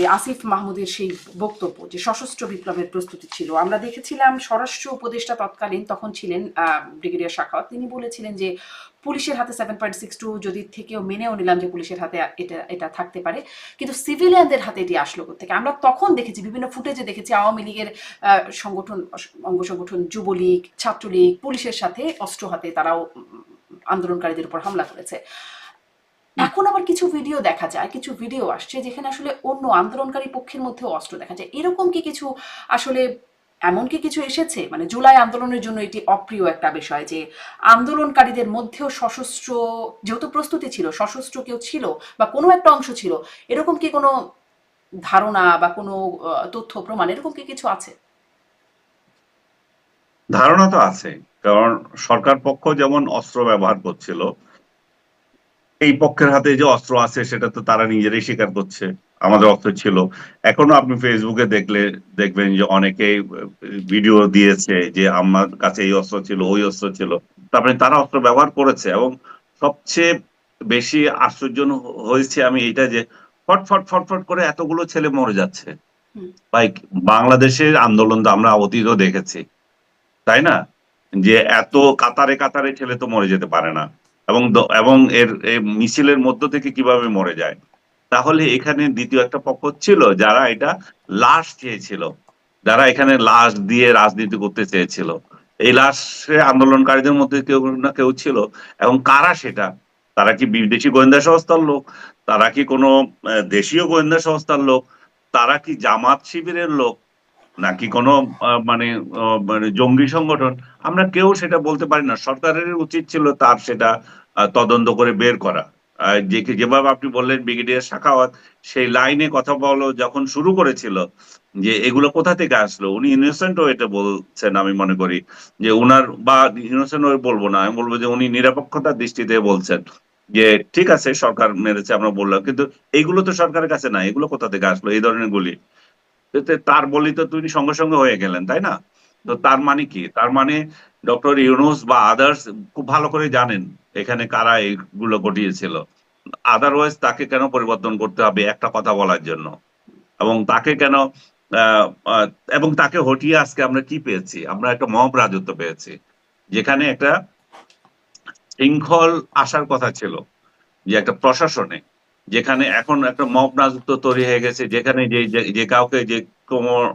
যে আসিফ মাহমুদের সেই বক্তব্য যে সশস্ত্র বিপ্লবের প্রস্তুতি ছিল। আমরা দেখেছিলাম স্বরাষ্ট্র উপদেষ্টা তৎকালীন তখন ছিলেন ব্রিগেডিয়ার শাখাওয়াত। তিনি বলেছিলেন যে, পুলিশের হাতে সেভেন পয়েন্ট সিক্স টু যদি থেকেও মেনেও নিলাম যে পুলিশের হাতে এটা এটা থাকতে পারে, কিন্তু সিভিলিয়ানদের হাতে এটি আসলো থেকে আমরা তখন দেখেছি, বিভিন্ন ফুটেজে দেখেছি, আওয়ামী লীগের সংগঠন অঙ্গ সংগঠন যুবলীগ, ছাত্রলীগ, পুলিশের সাথে অস্ত্র হাতে তারাও আন্দোলনকারীদের উপর হামলা করেছে। এখন আবার কিছু ভিডিও দেখা যায়, কিছু ভিডিও আসছে যেখানে আসলে অন্য আন্দোলনকারী পক্ষের মধ্যেও অস্ত্র দেখা যায়। এরকম কি কিছু আসলে, এমন কি কিছু এসেছে? মানে জুলাই আন্দোলনের জন্য এটি অপ্রিয় একটা বিষয় যে আন্দোলনকারীদের মধ্যেও সশস্ত্র যেহেতু প্রস্তুতি ছিল, সশস্ত্র কেউ ছিল বা কোনো একটা অংশ ছিল, এরকম কি কোনো ধারণা বা কোনো তথ্য, প্রমাণ এরকম কি কিছু আছে? ধারণা তো আছে, কারণ সরকার পক্ষ যেমন অস্ত্র ব্যবহার করছিল এই পক্ষের হাতে যে অস্ত্র আছে সেটা তো তারা নিজেরাই স্বীকার করছে। আমাদের অস্ত্র ছিল। এখনও আপনি ফেসবুকে দেখলে দেখবেন যে অনেকেই ভিডিও দিয়েছে যে আমার কাছে এই অস্ত্র ছিল ওই অস্ত্র ছিল। তারপরে তারা অস্ত্র ব্যবহার করেছে এবং সবচেয়ে বেশি আশ্চর্য হয়েছে আমি এটা যে ফট ফট ফট ফট করে এতগুলো ছেলে মরে যাচ্ছে। ভাই বাংলাদেশের আন্দোলন তো আমরা অতীতও দেখেছি। তাই না? যে এত কাতারে কাতারে ছেলে তো মরে যেতে পারে না। এবং এবং এর মিছিলের মধ্য থেকে কীভাবে মরে যায়। তাহলে এখানে দ্বিতীয় একটা পক্ষ ছিল যারা এটা লাশ চেয়েছিল, যারা এখানে লাশ দিয়ে রাজনীতি করতে চেয়েছিল। এই লাশে আন্দোলনকারীদের মধ্যে কেউ না কেউ ছিল এবং কারা সেটা? তারা কি বিদেশি গোয়েন্দা সংস্থার লোক? তারা কি কোনো দেশীয় গোয়েন্দা সংস্থার লোক? তারা কি জামাত শিবিরের লোক? নাকি কোনো মানে মানে জঙ্গি সংগঠন? আমরা কেউ সেটা বলতে পারি না। সরকারের উচিত ছিল তার সেটা তদন্ত করে বের করা। যে যেভাবে আপনি বললেন, ব্রিগেডিয়ার শাখাওয়াত, সেই লাইনে কথা বলো, যখন শুরু করেছিল, যে এগুলো কোথা থেকে আসলো? উনি ইনোসেন্ট এটা বলছেন, আমি মনে করি। যে উনার, বা ইনোসেন্ট বলব না, আমি বলব যে উনি নিরপেক্ষতার দৃষ্টিতে বলছেন। যে ঠিক আছে, সরকার মেরেছে, আমরা বললাম, কিন্তু এইগুলো তো সরকারের কাছে না এগুলো কোথা থেকে আসলো? এই ধরনের গুলি। তার বলি তো তিনি সঙ্গে সঙ্গে হয়ে গেলেন, তাই না? তো তার মানে কি? তার মানে ডক্টর ইউনুস বা আদার্স খুব ভালো করে জানেন এখানে কারা এইগুলো ঘটিয়েছিল। আদারওয়াইজ তাকে কেন পরিবর্তন করতে হবে একটা কথা বলার জন্য? এবং তাকে কেন এবং তাকে হটিয়ে আজকে আমরা কি পেয়েছি? আমরা একটা মব রাজত্ব পেয়েছি। যেখানে একটা শৃঙ্খল আসার কথা ছিল, যে একটা প্রশাসনে, যেখানে এখন একটা মব রাজত্ব তৈরি হয়ে গেছে, যেখানে যে, যে- কাউকে যে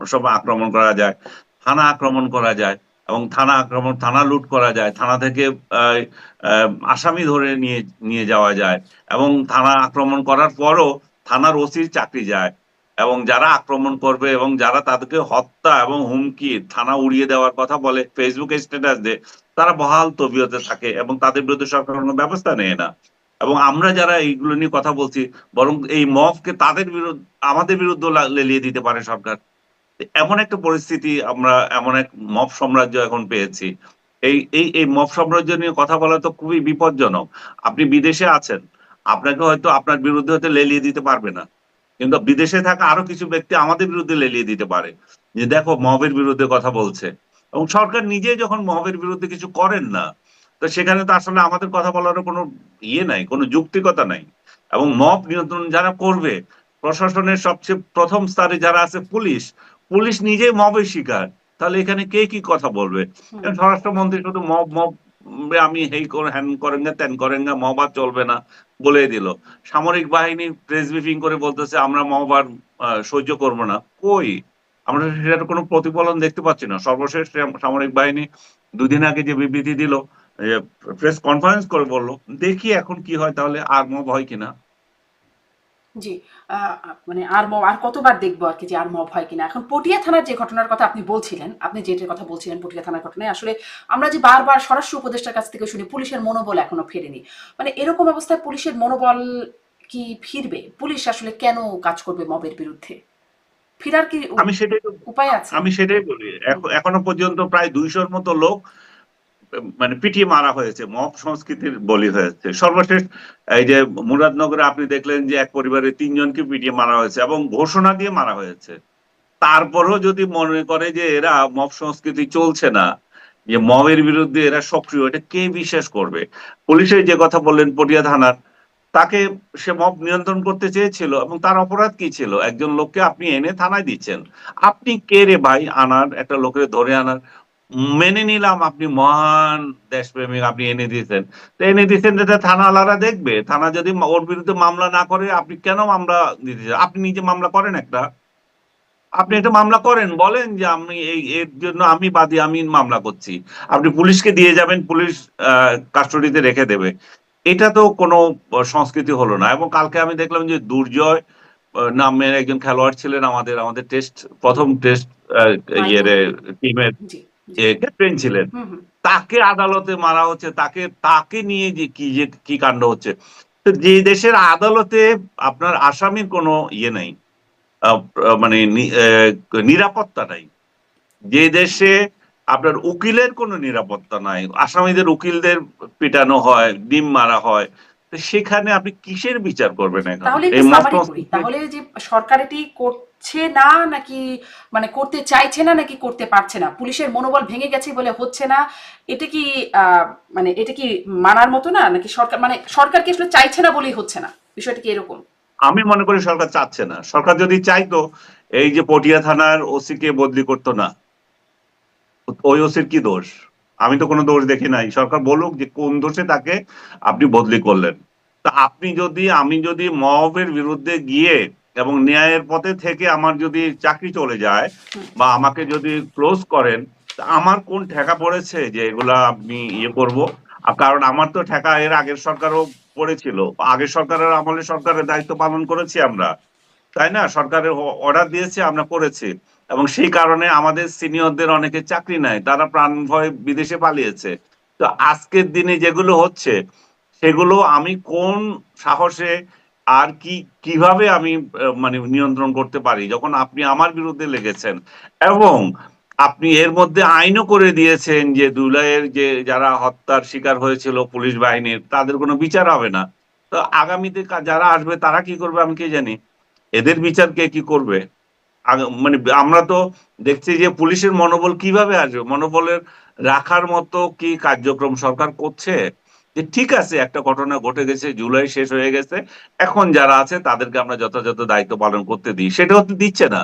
সময় আক্রমণ করা যায় থানা আক্রমণ করা যায় এবং থানা আক্রমণ, থানা লুট করা যায়, থানা থেকে আসামি ধরে নিয়ে নিয়ে যাওয়া যায় এবং থানা আক্রমণ করার পরও থানার ওসির চাকরি যায় এবং যারা আক্রমণ করবে এবং যারা তাদেরকে হত্যা এবং হুমকি থানা উড়িয়ে দেওয়ার কথা বলে ফেসবুকে স্ট্যাটাস দেয়, তারা বহাল তবিয়তে থাকে এবং তাদের বিরুদ্ধে সরকার কোনো ব্যবস্থা নেয় না। এবং আমরা যারা এইগুলো নিয়ে কথা বলছি, বরং এই মফকে তাদের বিরুদ্ধে, আমাদের বিরুদ্ধে লেলিয়ে দিতে পারে সরকার। এমন একটা পরিস্থিতি আমরা, এমন এক মফ সাম্রাজ্য এখন পেয়েছি। এই এই এই মফ সাম্রাজ্য নিয়ে কথা বলা তো খুবই বিপজ্জনক। আপনি বিদেশে আছেন, আপনাকে হয়তো আপনার বিরুদ্ধে হয়তো লেলিয়ে দিতে পারবে না। কিন্তু বিদেশে থাকা আরও কিছু ব্যক্তি আমাদের বিরুদ্ধে লেলিয়ে দিতে পারে। যে দেখো, মবের বিরুদ্ধে কথা বলছে। এবং সরকার নিজে যখন মবের বিরুদ্ধে কিছু করেন না, তো সেখানে তো আসলে আমাদের কথা বলারও কোনো ইয়ে নাই, কোনো যুক্তিকতা নাই। এবং মব নিয়ন্ত্রণ যারা করবে, প্রশাসনের সবচেয়ে প্রথম স্তরে যারা আছে পুলিশ পুলিশ নিজেই মবের শিকার। তাহলে এখানে কে কি কথা বলবে? স্বরাষ্ট্রমন্ত্রী শুধু মব মব আমি হেই করে হ্যান করেন না ত্যান করেন না মব আর চলবে না বলে দিল। সামরিক বাহিনী প্রেস ব্রিফিং করে বলতেছে আমরা মব আর সহ্য করব না। কই? আমরা সেটার কোনো প্রতিফলন দেখতে পাচ্ছি না। সর্বশেষ সামরিক বাহিনী দুদিন আগে যে বিবৃতি দিল প্রেস কনফারেন্স করে বলল দেখি এখন কি হয় তাহলে আর মব হয় কিনা? জি মানে আর আর কতবার দেখব আর কি যে আর মব হয় কিনা। এখন পটিয়া থানার যে ঘটনার কথা আপনি বলছিলেন আপনি যেটার কথা বলছিলেন পটিয়া থানার ঘটনায় আসলে আমরা যে বারবার স্বরাষ্ট্র উপদেষ্টার কাছ থেকে শুনি পুলিশের মনোবল এখনও ফেরেনি। মানে এরকম অবস্থায় পুলিশের মনোবল কি ফিরবে? পুলিশ আসলে কেন কাজ করবে মবের বিরুদ্ধে? ফিরার কি আমি সেটাই উপায় আছে? আমি সেটাই বলি। এখনও পর্যন্ত প্রায় দুইশোর মতো লোক মানে পিটিয়ে মারা হয়েছে, মব সংস্কৃতির বলি হয়েছে। সর্বশেষ এই যে মুরাদনগরে আপনি দেখলেন যে এক পরিবারের তিনজনকে পিটিয়ে মারা হয়েছে এবং ঘোষণা দিয়ে মারা হয়েছে। তারপরও যদি মনে করে যে এরা মব সংস্কৃতি চলছে না, যে মবের বিরুদ্ধে এরা সক্রিয়, এটা কে বিশ্বাস করবে? পুলিশের যে কথা বললেন পটিয়া থানার, তাকে সে মব নিয়ন্ত্রণ করতে চেয়েছিল এবং তার অপরাধ কি ছিল? একজন লোককে আপনি এনে থানায় দিচ্ছেন। আপনি কে রে ভাই? আনার, একটা লোকের ধরে আনার মেনে নিলাম আপনি মহান দেশপ্রেমিক আপনি এনে দিয়েছেন। তো এনে দিয়েছেন যেটা থানাওয়ালারা দেখবে। থানা যদি ওর বিরুদ্ধে মামলা না করে আপনি কেন মামলা দিতে চান? আপনি নিজে মামলা করেন একটা। আপনি একটা মামলা করেন বলেন যে আমি এই এর জন্য আমি বাদী আমি মামলা করছি। আপনি পুলিশকে দিয়ে যাবেন পুলিশ কাস্টডিতে রেখে দেবে। এটা তো কোনো সংস্কৃতি হলো না। এবং কালকে আমি দেখলাম যে দুর্জয় নামের একজন খেলোয়াড় ছিলেন আমাদের আমাদের টেস্ট প্রথম টেস্ট ইয়ের টিমের। ক্যাপ্টেন ছিলেন। তাকে আদালতে মারা হচ্ছে তাকে তাকে নিয়ে যে কি যে কি কাণ্ড হচ্ছে। যে দেশের আদালতে আপনার আসামির কোনো ইয়ে নাই মানে নিরাপত্তা নাই। যে দেশে আপনার উকিলের কোনো নিরাপত্তা নাই আসামিদের উকিলদের পিটানো হয় ডিম মারা হয় সেখানে আপনি কিসের বিচার করবেন এখন? তাহলে যে সরকার এটি করছে না নাকি মানে করতে চাইছে না নাকি করতে পারছে না? পুলিশের মনোবল ভেঙে গেছে বলে হচ্ছে না। এটা কি মানে এটা কি মানার মতো না? নাকি সরকার মানে সরকার কি আসলে চাইছে না বলেই হচ্ছে না? বিষয়টা কি এরকম? আমি মনে করি সরকার চাচ্ছে না। সরকার যদি চাইতো, এই যে পটিয়া থানার ওসি কে বদলি করতো না, ওই ওসির কি দোষ? আমি তো কোনো দোষ দেখি নাই। সরকার বলুক যে কোন দোষে তাকে আপনি বদলি করলেন। তা আপনি যদি, আমি যদি মবের বিরুদ্ধে গিয়ে এবং ন্যায়ের পথে থেকে আমার যদি চাকরি চলে যায় বা আমাকে যদি ক্লোজ করেন তা আমার কোন ঠেকা পড়েছে যে এগুলা আমি ইয়ে করব? কারণ আমার তো ঠেকা এর আগের সরকারও পড়েছিল। আগের সরকারের আমলে সরকারের দায়িত্ব পালন করেছি আমরা। তাই না? সরকারের অর্ডার দিয়েছে আমরা করেছি। এবং সেই কারণে আমাদের সিনিয়রদের অনেকে চাকরি নাই। তারা প্রাণ ভয় বিদেশে পালিয়েছে। তো আজকের দিনে যেগুলো হচ্ছে সেগুলো আমি কোন সাহসে আর কি, কীভাবে আমি মানে নিয়ন্ত্রণ করতে পারি, যখন আপনি আমার বিরুদ্ধে লেগেছেন এবং আপনি এর মধ্যে আইনও করে দিয়েছেন যে দুলাইয়ের যে যারা হত্যার শিকার হয়েছিল পুলিশ বাহিনীর, তাদের কোনো বিচার হবে না। তো আগামীতে যারা আসবে, তারা কি করবে আমি কে জানি? এদের বিচার কে কি করবে? মানে আমরা তো দেখছি যে পুলিশের মনোবল কীভাবে আসবে? মনোবলের রাখার মতো কি কার্যক্রম সরকার করছে? যে ঠিক আছে, একটা ঘটনা ঘটে গেছে, জুলাই শেষ হয়ে গেছে, এখন যারা আছে তাদেরকে আমরা যথাযথ দায়িত্ব পালন করতে দিই। সেটাও তো দিচ্ছে না।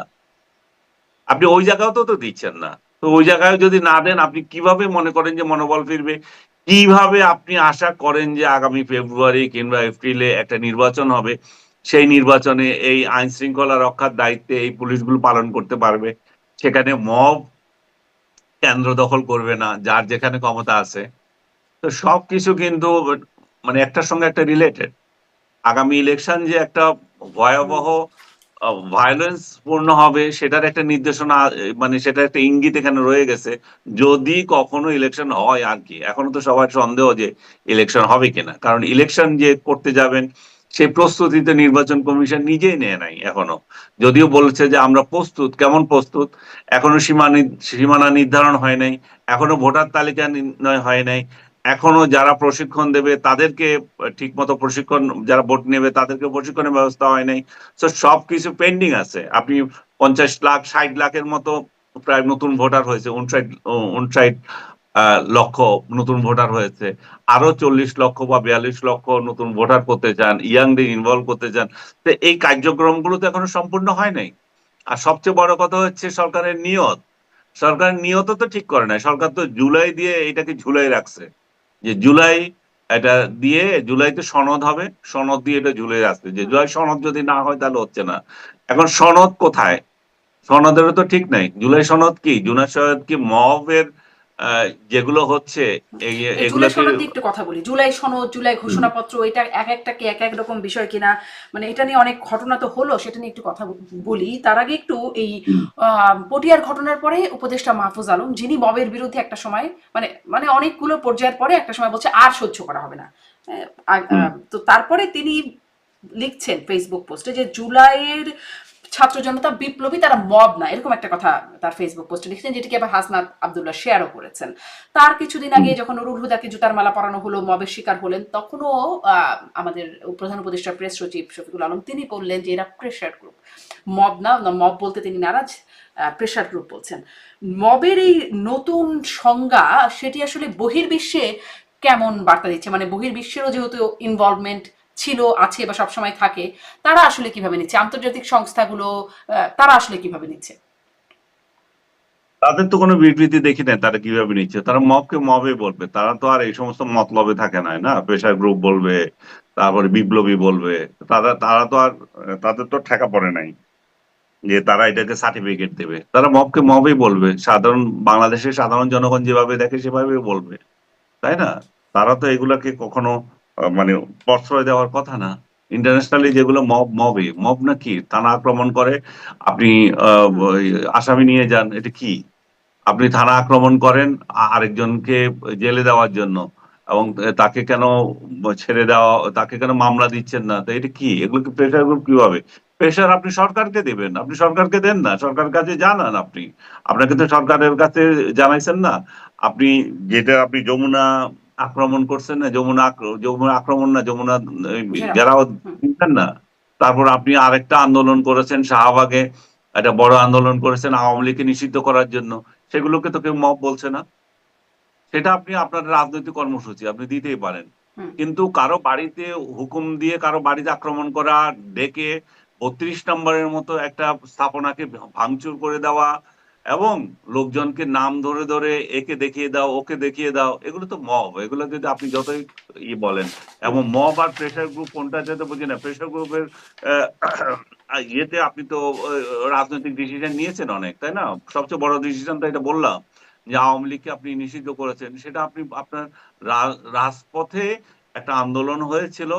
আপনি ওই জায়গাও তো তো দিচ্ছেন না। তো ওই জায়গায় যদি না দেন, আপনি কীভাবে মনে করেন যে মনোবল ফিরবে? কীভাবে আপনি আশা করেন যে আগামী ফেব্রুয়ারি কিংবা এপ্রিলে একটা নির্বাচন হবে? সেই নির্বাচনে এই আইন শৃঙ্খলা রক্ষার দায়িত্বে এই পুলিশগুলো পালন করতে পারবে। সেখানে মব কেন্দ্র দখল করবে না, যার যেখানে ক্ষমতা আছে। তো সবকিছু কিন্তু মানে একটার সঙ্গে একটা রিলেটেড আগামী ইলেকশন যে একটা ভয়াবহ ভায়োলেন্স পূর্ণ হবে, সেটার একটা নির্দেশনা মানে সেটা একটা ইঙ্গিত এখানে রয়ে গেছে। যদি কখনো ইলেকশন হয় আর কি। এখনও তো সবার সন্দেহ যে ইলেকশন হবে কিনা। কারণ ইলেকশন যে করতে যাবেন, সেই প্রস্তুতিতে নির্বাচন কমিশন নিজেই নেয় নাই এখনও। যদিও বলেছে যে আমরা প্রস্তুত, কেমন প্রস্তুত? এখনও সীমা সীমানা নির্ধারণ হয় নাই। এখনও ভোটার তালিকা নির্ণয় হয় নাই। এখনও যারা প্রশিক্ষণ দেবে, তাদেরকে ঠিক মতো প্রশিক্ষণ, যারা ভোট নেবে, তাদেরকে প্রশিক্ষণের ব্যবস্থা হয় নাই। তো সবকিছু পেন্ডিং আছে। আপনি পঞ্চাশ লাখ, ষাট লাখের মতো প্রায় নতুন ভোটার হয়েছে, উনষাট উনষাট লক্ষ নতুন ভোটার হয়েছে। আরও চল্লিশ লক্ষ বা বিয়াল্লিশ লক্ষ নতুন ভোটার করতে চান, ইয়াংদের ইনভলভ করতে চান। তো এই কার্যক্রমগুলো তো এখনও সম্পূর্ণ হয় নাই। আর সবচেয়ে বড় কথা হচ্ছে সরকারের নিয়ত। সরকারের নিয়ত তো ঠিক করে নাই। সরকার তো জুলাই দিয়ে এটাকে ঝুলাই রাখছে। যে জুলাই এটা দিয়ে জুলাইতে সনদ হবে সনদ দিয়ে এটা ঝুলে আসছে যে জুলাই সনদ যদি না হয় তাহলে হচ্ছে না। এখন সনদ কোথায়? সনদেরও তো ঠিক নাই। জুলাই সনদ কি? জুলাই সনদ কি আহ, যেগুলো হচ্ছে একটু কথা বলি। জুলাই সনদ জুলাই ঘোষণাপত্র এটা এক একটা কি এক এক রকম বিষয় কিনা মানে এটা নিয়ে অনেক ঘটনা তো হলো সেটা নিয়ে একটু কথা বলি। তার আগে একটু এই পটিয়ার ঘটনার পরে উপদেষ্টা মাহফুজ আলম যিনি মবের বিরুদ্ধে একটা সময় মানে মানে অনেকগুলো পর্যায়ের পরে একটা সময় বলছে আর সহ্য করা হবে না। তো তারপরে তিনি লিখছেন ফেসবুক পোস্টে যে জুলাইয়ের ছাত্র জনতা বিপ্লবী তারা মব না। এরকম একটা কথা তার ফেসবুক পোস্টে লিখছেন যেটিকে আবার হাসনাত আবদুল্লাহ শেয়ারও করেছেন। তার কিছুদিন আগে যখন নুরুল হুদাকে জুতার মালা পরানো হলো মবের শিকার হলেন তখনও আমাদের প্রধান উপদেষ্টা প্রেস সচিব শফিকুল আলম তিনি বললেন যে এরা প্রেশার গ্রুপ মব না না মব বলতে তিনি নারাজ প্রেশার গ্রুপ বলছেন। মবের এই নতুন সংজ্ঞা সেটি আসলে বহির্বিশ্বে কেমন বার্তা দিচ্ছে? মানে বহির্বিশ্বেরও যেহেতু ইনভলভমেন্ট ছিল, আছে বা সবসময় থাকে, তারা আসলে কীভাবে নিচ্ছে? আন্তর্জাতিক সংস্থাগুলো তারা আসলে কীভাবে নিচ্ছে? তাদের তো কোনো বিবৃতি দেখি নাই তারা কীভাবে নিচ্ছে। তারা মবকে মবে বলবে। তারা তো আর এই সমস্ত মতলবে থাকে না না? প্রেশার গ্রুপ বলবে, তারপরে বিপ্লবী বলবে। তারা তারা তো আর, তাদের তো ঠেকা পড়ে নাই যে তারা এটাকে সার্টিফিকেট দেবে। তারা মবকে মবেই বলবে। সাধারণ, বাংলাদেশের সাধারণ জনগণ যেভাবে দেখে সেভাবে বলবে। তাই না? তারা তো এগুলাকে কখনো মানে প্রশ্রয় দেওয়ার কথা না। ইন্টারন্যাশনালি যেগুলো মব মবে মব না কি? থানা আক্রমণ করে, আপনি আসামি নিয়ে যান, এটা কি? আপনি থানা আক্রমণ করেন আরেকজনকে জেলে দেওয়ার জন্য এবং তাকে কেন ছেড়ে দেওয়া, তাকে কেন মামলা দিচ্ছেন না? তো এটা কি? এগুলোকে প্রেশার গ্রুপ কীভাবে? প্রেশার আপনি সরকারকে দেবেন। আপনি সরকারকে দেন না সরকারের কাছে জানান আপনি। আপনাকে তো সরকারের কাছে জানাইছেন না। আপনি যেটা আপনি যমুনা আক্রমণ করছেন না যমুনা যমুনা আক্রমণ না যমুনা। ঘেরাও দিচ্ছেন না তারপর আপনি আরেকটা আন্দোলন করেছেন শাহবাগে একটা বড় আন্দোলন করেছেন আওয়ামী লীগকে নিষিদ্ধ করার জন্য সেগুলোকে তো কেউ মব বলছে না। সেটা আপনি আপনার রাজনৈতিক কর্মসূচি আপনি দিতেই পারেন। কিন্তু কারও বাড়িতে হুকুম দিয়ে কারও বাড়িতে আক্রমণ করা ডেকে বত্রিশ নম্বরের মতো একটা স্থাপনাকে ভাঙচুর করে দেওয়া এবং লোকজনকে নাম ধরে ধরে একে দেখিয়ে দাও, ওকে দেখিয়ে দাও, এগুলো তো মব এগুলো যদি আপনি যতই ই বলেন, এবং মব আর প্রেশার গ্রুপ কোনটা যেতে বুঝি না প্রেশার গ্রুপের ইয়েতে আপনি তো রাজনৈতিক ডিসিশন নিয়েছেন অনেক, তাই না? সবচেয়ে বড় ডিসিশন তো এটা বললাম, যে আওয়ামী লীগকে আপনি নিষিদ্ধ করেছেন, সেটা আপনি, আপনার রাজপথে একটা আন্দোলন হয়েছিল,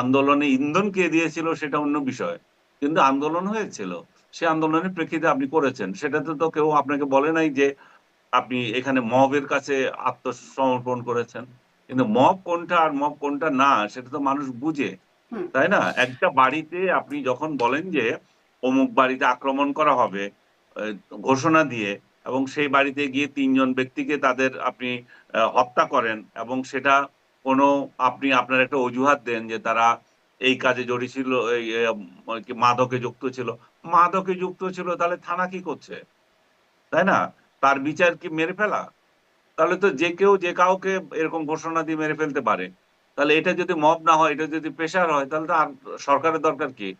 আন্দোলনে ইন্ধন কে দিয়েছিল সেটা অন্য বিষয়, কিন্তু আন্দোলন হয়েছিল। সে আন্দোলনের প্রেক্ষিতে আপনি করেছেন। সেটাতে তো কেউ আপনাকে বলে নাই যে আপনি এখানে মবের কাছে আত্মসমর্পণ করেছেন। কিন্তু মব কোনটা আর মব কোনটা না সেটা তো মানুষ বুঝে। তাই না? একটা বাড়িতে আপনি যখন বলেন যে অমুক বাড়িতে আক্রমণ করা হবে ঘোষণা দিয়ে এবং সেই বাড়িতে গিয়ে তিনজন ব্যক্তিকে তাদের আপনি হত্যা করেন এবং সেটা কোনো আপনি আপনার একটা অজুহাত দেন যে তারা এই কাজে জড়িত ছিল এই মাদকে যুক্ত ছিল। মাদকে যুক্ত ছিল, তাহলে থানা কি করছে? তাই না? তার বিচার কি মেরে ফেলা? তাহলে তো যে কেউ, যে কাউকে এরকম ঘোষণা দিয়ে মেরে ফেলতে পারে। তাহলে এটা যদি মব না হয়, এটা যদি প্রেশার হয়, তাহলে তো আর সরকারের দরকার কি?